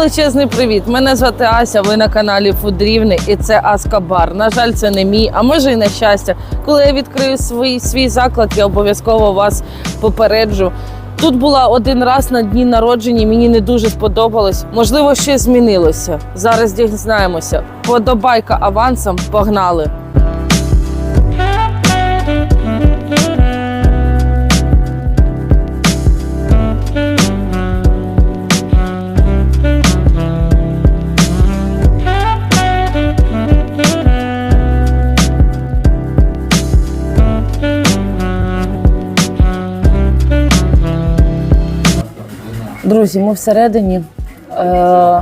величезний привіт! Мене звати Ася. Ви на каналі Фудрівни, і це Аскабар. На жаль, це не мій, а може і на щастя. Коли я відкрию свій, свій заклад, я обов'язково вас попереджу. Тут була один раз на дні народження. Мені не дуже сподобалось. Можливо, щось змінилося. Зараз дізнаємося. Подобайка авансом. Погнали! Друзі, ми всередині. Е,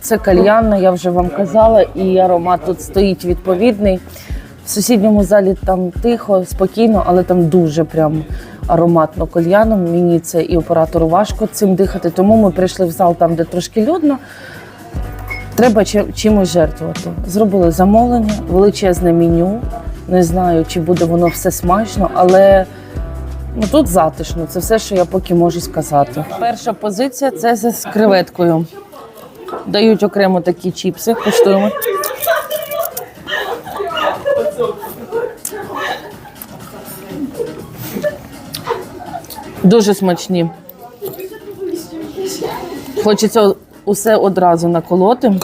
Це кальянна, я вже вам казала, і аромат тут стоїть відповідний. В сусідньому залі там тихо, спокійно, але там дуже прям ароматно кальяном. Мені це і оператору важко цим дихати. Тому ми прийшли в зал там, де трошки людно. Треба чимось жертвувати. Зробили замовлення, величезне меню. Не знаю, чи буде воно все смачно, але ну, тут затишно. Це все, що я поки можу сказати. Перша позиція це з креветкою. Дають окремо такі чіпси, коштуємо. Дуже смачні. Хочеться усе одразу наколоти.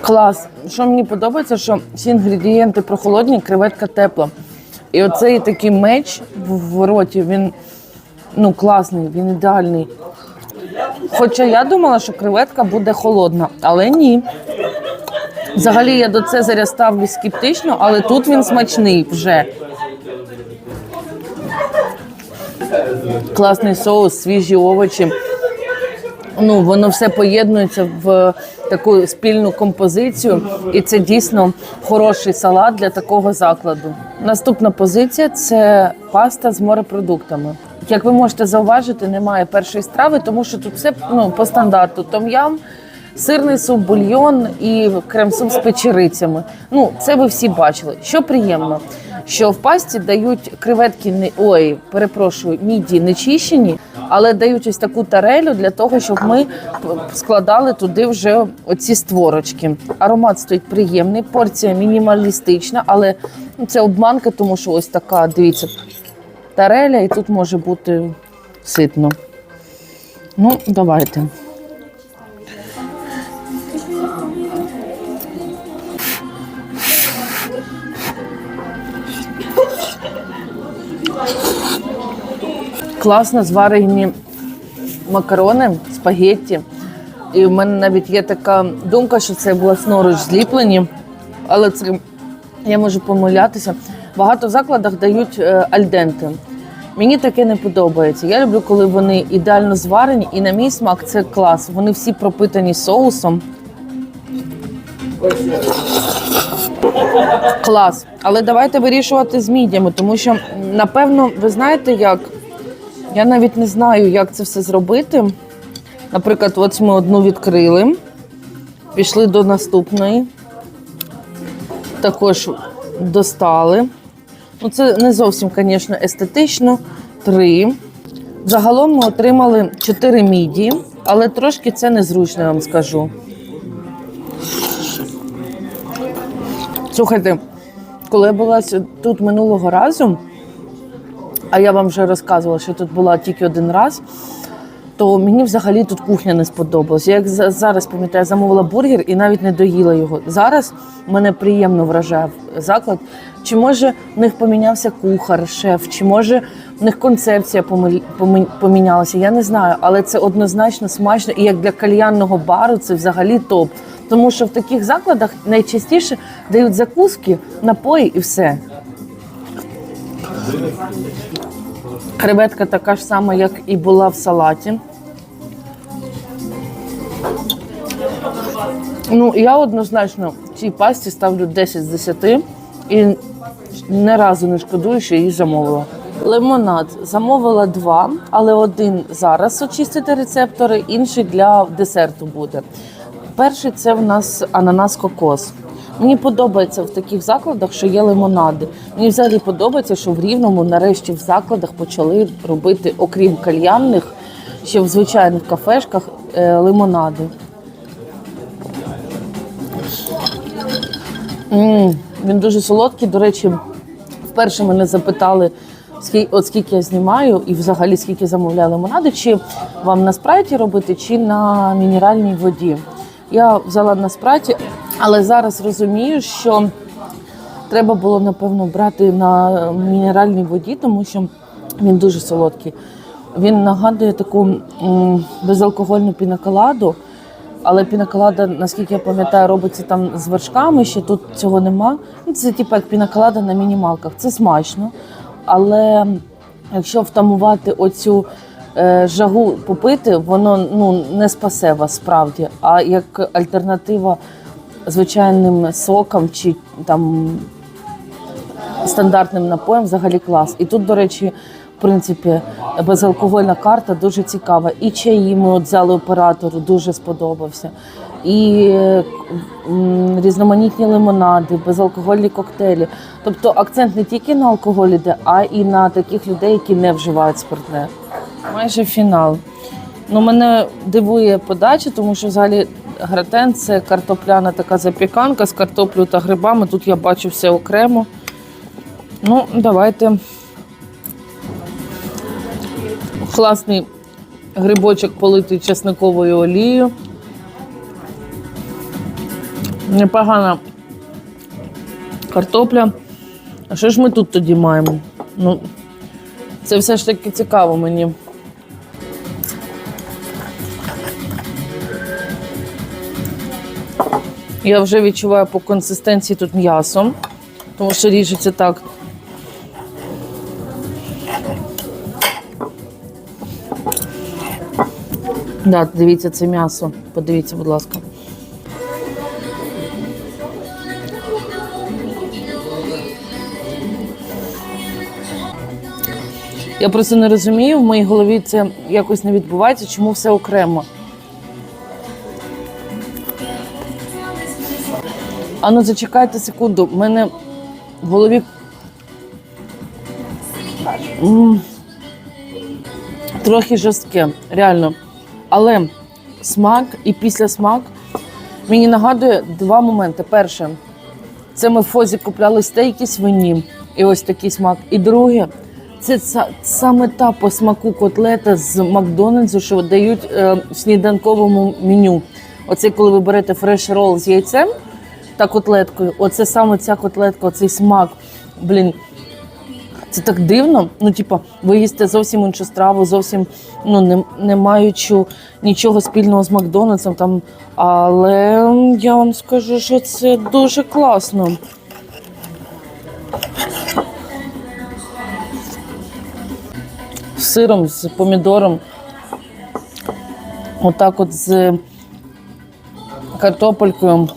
Клас. Що мені подобається, що всі інгредієнти прохолодні, креветка тепла. І оцей такий меч в, в роті, він ну, класний, він ідеальний. Хоча я думала, що креветка буде холодна, але ні. Взагалі я до Цезаря ставлюсь скептично, але тут він смачний вже. Класний соус, свіжі овочі. Ну, воно все поєднується в таку спільну композицію, і це дійсно хороший салат для такого закладу. Наступна позиція це паста з морепродуктами. Як ви можете зауважити, немає першої страви, тому що тут все ну, по стандарту: том'ям, сирний суп, бульйон і крем-суп з печерицями. Ну, це ви всі бачили. Що приємно, що в пасті дають креветки не ой, перепрошую, міді не чищені, але дають ось таку тарелю для того, щоб ми складали туди вже оці створочки. Аромат стоїть приємний, порція мінімалістична, але ну, це обманка, тому що ось така, дивіться, тареля, і тут може бути ситно. Ну, давайте. Класно зварені макарони, спагетті. І в мене навіть є така думка, що це власноруч зліплені, але це я можу помилятися. Багато закладах дають е, альденти. Мені таке не подобається. Я люблю, коли вони ідеально зварені, і на мій смак це клас. Вони всі пропитані соусом. Клас. Але давайте вирішувати з мідями, тому що, напевно, ви знаєте як? Я навіть не знаю, як це все зробити. Наприклад, от ми одну відкрили, пішли до наступної, також достали. Ну, це не зовсім, звісно, естетично. Три. Загалом ми отримали чотири міді, але трошки це незручно, я вам скажу. Слухайте, коли я була тут минулого разу, а я вам вже розказувала, що тут була тільки один раз, то мені взагалі тут кухня не сподобалась. Я як за- зараз пам'ятаю, замовила бургер і навіть не доїла його. Зараз мене приємно вражає заклад. Чи може в них помінявся кухар, шеф, чи може в них концепція помінялася? Я не знаю, але це однозначно смачно. І як для кальянного бару це взагалі топ. Тому що в таких закладах найчастіше дають закуски, напої і все. Креветка така ж сама, як і була в салаті. Ну, я однозначно цій пасті ставлю 10 з 10 і не разу не шкодую, що її замовила. Лимонад замовила два, але один зараз очистити рецептори, інший для десерту буде. Перший це в нас ананас кокос. Мені подобається в таких закладах, що є лимонади. Мені взагалі подобається, що в Рівному нарешті в закладах почали робити, окрім кальянних, ще в звичайних кафешках е, лимонади. М, він дуже солодкий. До речі, вперше мене запитали, от скільки я знімаю, і взагалі скільки замовляю лимонади, чи вам на спрайті робити, чи на мінеральній воді. Я взяла на спрайті, але зараз розумію, що треба було напевно брати на мінеральній воді, тому що він дуже солодкий. Він нагадує таку безалкогольну пінаколаду, але пінаколада, наскільки я пам'ятаю, робиться там з вершками, ще тут цього нема. Ну, Це типу як пінаколада на мінімалках. Це смачно. Але якщо втамувати оцю е, жагу попити, воно ну, не спасе вас справді. А як альтернатива звичайним сокам чи там стандартним напоєм взагалі клас. І тут, до речі, в принципі, безалкогольна карта дуже цікава. І чаї ми от взяли оператору, дуже сподобався. І різноманітні лимонади, безалкогольні коктейлі. Тобто акцент не тільки на алкоголь іде, а і на таких людей, які не вживають спиртне. Майже фінал. Ну, мене дивує подача, тому що взагалі гратен це картопляна така запіканка з картоплею та грибами. Тут я бачу все окремо. Ну, давайте. Класний грибочок политий чесниковою олією. Непогана картопля. А що ж ми тут тоді маємо? Ну, це все ж таки цікаво мені. Я вже відчуваю по консистенції тут м'ясо, тому що ріжеться так. Да, дивіться, це м'ясо. Подивіться, будь ласка. Я просто не розумію, в моїй голові це якось не відбувається, чому все окремо. А ну зачекайте секунду. В мене в голові. М, Трохи жорстке, реально. Але смак і післясмак мені нагадує два моменти. Перше, це ми в Фозі купляли стейки свині, і ось такий смак. І друге, це са- саме та по смаку котлета з Макдональдсу, що дають е, в сніданковому меню. Оце коли ви берете фреш рол з яйцем та котлеткою. Оце саме ця котлетка, оцей смак. Блін, це так дивно. Ну, типа, ви їсте зовсім іншу страву, зовсім ну, не, не маючи нічого спільного з Макдональдсом. Там. Але я вам скажу, що це дуже класно. Сиром, з помідором. Отак от з картопелькою.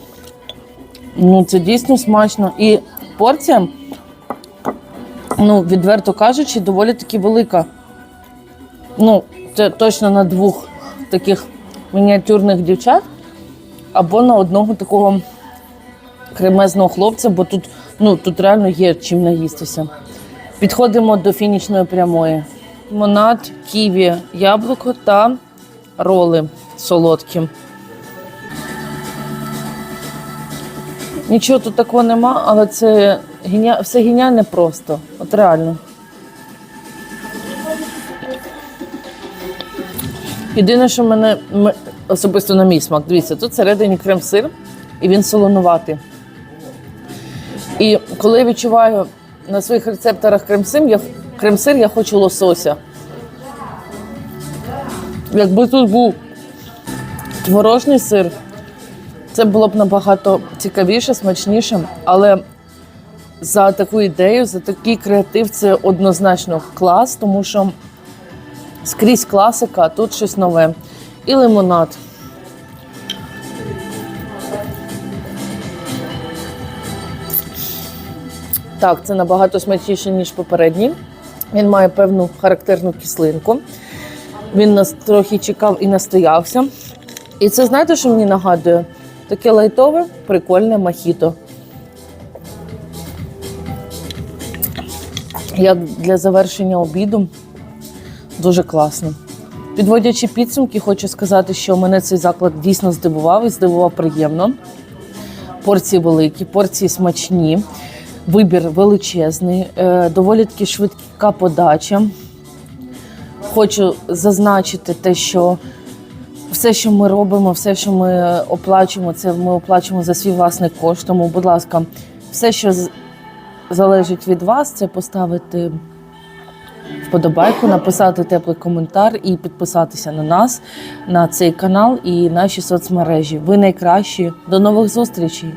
Ну, це дійсно смачно. І порція, ну, відверто кажучи, доволі таки велика. Ну, це точно на двох таких мініатюрних дівчат або на одного такого кремезного хлопця, бо тут, ну, тут реально є чим наїстися. Підходимо до фінішної прямої. Монад, ківі, яблуко та роли солодкі. Нічого тут такого нема, але це геня... все геніальне просто. От реально. Єдине, що мене особисто на мій смак, дивіться, тут всередині крем-сир, і він солонуватий. І коли я відчуваю на своїх рецепторах крем-сир, я, крем-сир, я хочу лосося. Якби тут був творожний сир, це було б набагато цікавіше, смачніше, але за таку ідею, за такий креатив це однозначно клас, тому що скрізь класика, а тут щось нове. І лимонад. Так, це набагато смачніше, ніж попередній. Він має певну характерну кислинку. Він нас трохи чекав і настоявся. І це знаєте, що мені нагадує? Таке лайтове, прикольне махіто. Як для завершення обіду дуже класно. Підводячи підсумки, хочу сказати, що мене цей заклад дійсно здивував і здивував приємно. Порції великі, порції смачні, вибір величезний, е, доволі таки швидка подача. Хочу зазначити те, що все, що ми робимо, все, що ми оплачуємо, це ми оплачуємо за свій власний кошт. Тому, будь ласка, все, що залежить від вас, це поставити вподобайку, написати теплий коментар і підписатися на нас, на цей канал і наші соцмережі. Ви найкращі. До нових зустрічей!